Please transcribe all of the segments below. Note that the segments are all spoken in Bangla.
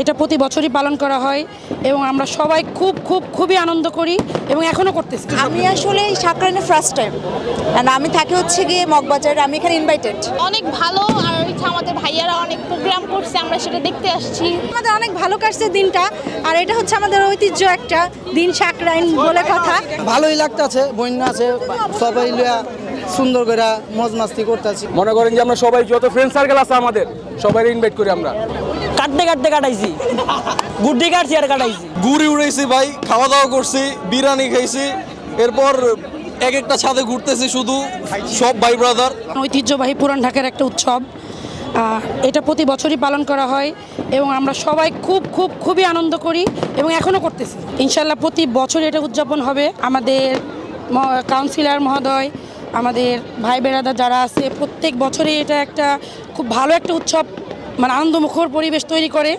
এটা প্রতি বছরই পালন করা হয় এবং আমরা সবাই খুব খুব খুবই আনন্দ করি এবং এখনও করতেছি। আমি আসলে এই সাকরাইনে ফার্স্ট টাইম আমি থাকি হচ্ছে গিয়ে মগবাজারে আমি এখানে ইনভাইটেড অনেক ভালো আর হচ্ছে আমাদের ভাইয়ারা অনেক প্রোগ্রাম করছে আমরা সেটা দেখতে আসছি। আমাদের অনেক ভালো কাটছে দিনটা আর এটা হচ্ছে আমাদের ঐতিহ্য একটা দিন সাকরাইন বলে কথা। ভালোই লাগতাছে বন্যা আছে সবাই লিয়া সুন্দর করে মজ মাস্তি করতেছি। মনে করেন যে আমরা সবাই যত ফ্রেন্ড সার্কেল আছে আমাদের সবাই ইনভাইট করি আমরা। কাটতে কাটতে কাটাইছি। গুড্ডি কাটছি আর কাটাইছি। ঘুরি উড়াইছি ভাই খাওয়া দাওয়া করছি বিরিয়ানি খাইছি এরপর এক একটা ছাদে ঘুরতেছি শুধু সব ভাই ব্রাদার ঐতিহ্যবাহী পুরান ঢাকার একটা উৎসব। এটা প্রতি বছরই পালন করা হয় এবং আমরা সবাই খুব খুব খুবই আনন্দ করি এবং এখনও করতেছি। ইনশাল্লাহ প্রতি বছর এটা উদযাপন হবে। আমাদের ম- কাউন্সিলর মহোদয় আমাদের ভাই বেড়াদা যারা আছে প্রত্যেক বছরই এটা একটা খুব ভালো একটা উৎসব মানে আনন্দমুখর পরিবেশ তৈরি করে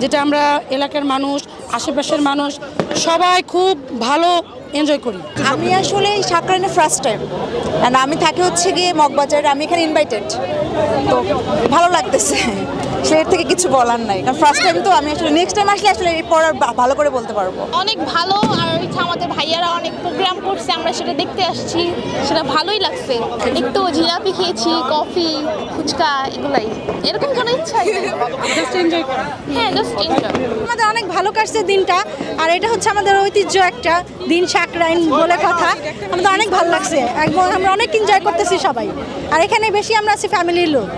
যেটা আমরা এলাকার মানুষ আশেপাশের মানুষ সবাই খুব ভালো এনজয় করি। আমি আসলে এই সাকরাইনে ফার্স্ট টাইম অ্যান্ড আমি থাকি হচ্ছে গিয়ে মগবাজারে আমি এখানে ইনভাইটেড তো ভালো লাগতেছে। সে থেকে কিছু বলার নাই। কারণ ফার্স্ট টাইম তো আমি আসলে নেক্সট টাইম আসলে আসলে এরপর আর ভালো করে বলতে পারব। অনেক ভালো। আর হচ্ছে আমাদের ভাইয়ারা অনেক প্রোগ্রাম করছে আমরা সেটা দেখতে আসছি। সেটা ভালোই লাগছে। একটু জিলাপি খেয়েছি কফি ফুচকা এগুলাই। এরকম কোনো ইচ্ছা হ্যাঁ জাস্ট এনজয় আমাদের অনেক ভালো কাটছে দিনটা। আর এটা হচ্ছে আমাদের ঐতিহ্য একটা দিন সাকরাইন বলে কথা, আমাদের অনেক ভালো লাগছে। একদম আমরা অনেক এনজয় করতেছি সবাই। আর এখানে বেশি আমরা আছি ফ্যামিলির লোক।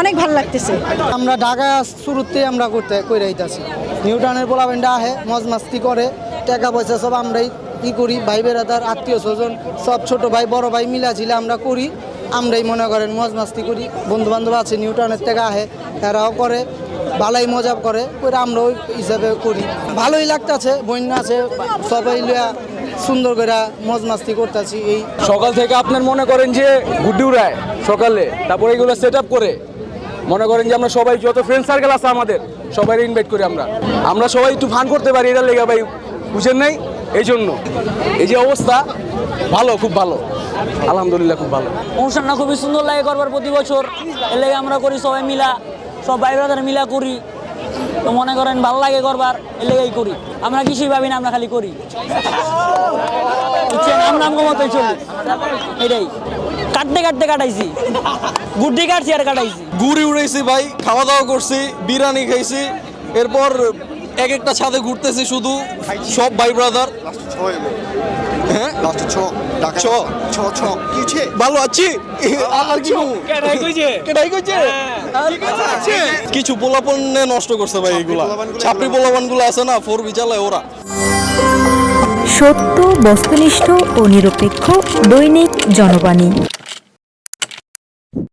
অনেক ভালো লাগতেছে। আমরা ঢাকা শুরুতে আমরা করতে, কইরা আইতাছি নিউটাউনের পোলাবেন্ডা আহে মজ মাস্তি করে, টাকা পয়সা সব আমরাই ই করি। ভাই বেড়াদার আত্মীয় স্বজন, সব ছোট ভাই, বড় ভাই মিলা ঝিলে আমরা করি। আমরাই মনে করেন মজ মাস্তি করি বন্ধু বান্ধব আছে নিউটাউনের থেকে আহে, এরাও করে ভালোই মজা করে করে আমরা ওই হিসাবে করি। ভালোই লাগতাছে, বন্যা আছে, সবাই লিয়া সুন্দর করে মজ মাস্তি করতেছি এই সকাল থেকে আপনার মনে করেন যে গুড্ডি উড়ায় সকালে তারপরে এগুলো সেট আপ করে। মনে করেন যে আমরা সবাই যত ফ্রেন্ড সার্কেল আছে আমাদের সবাই ইনভাইট করি আমরা। আমরা সবাই একটু ফান করতে পারি এটার লেগে ভাই বুঝেন নাই? এই জন্য এই যে অবস্থা ভালো খুব ভালো। আলহামদুলিল্লাহ খুব ভালো। অনুষ্ঠানটা খুবই সুন্দর লাগে করবার প্রতি বছর। এর লেগে আমরা করি সবাই মিলা সব ভাই ব্রাদার মিলা করি। তো মনে করেন ভালো লাগে করবার এর লেগেই করি। আমরা কিছুই ভাবি না আমরা খালি করি। আমগো চলি এটাই। কাটতে কাটতে কাটাইছি। গুড্ডি কাটছি আর কাটাইছি। ঘুরি উড়াইছি ভাই খাওয়া দাওয়া করছি বিরিয়ানি খাইছি। এরপর এক একটা ছাদে ঘুরতেছি শুধু। সব ভাই ব্রাদার হ্যাঁ? লাস্টে ছ ঢাকা ছ। ছ ছ কি হচ্ছে ভালো আছি? আর কি কমু? কেডাই কইছে? আছে। কিছু পোলাপন নষ্ট করছে ভাই এগুলা। ছাপড়ি পোলাপনগুলো আছে না ফোর বিচালে ওরা। সত্য বস্তুনিষ্ঠ ও নিরপেক্ষ দৈনিক জনবাণী।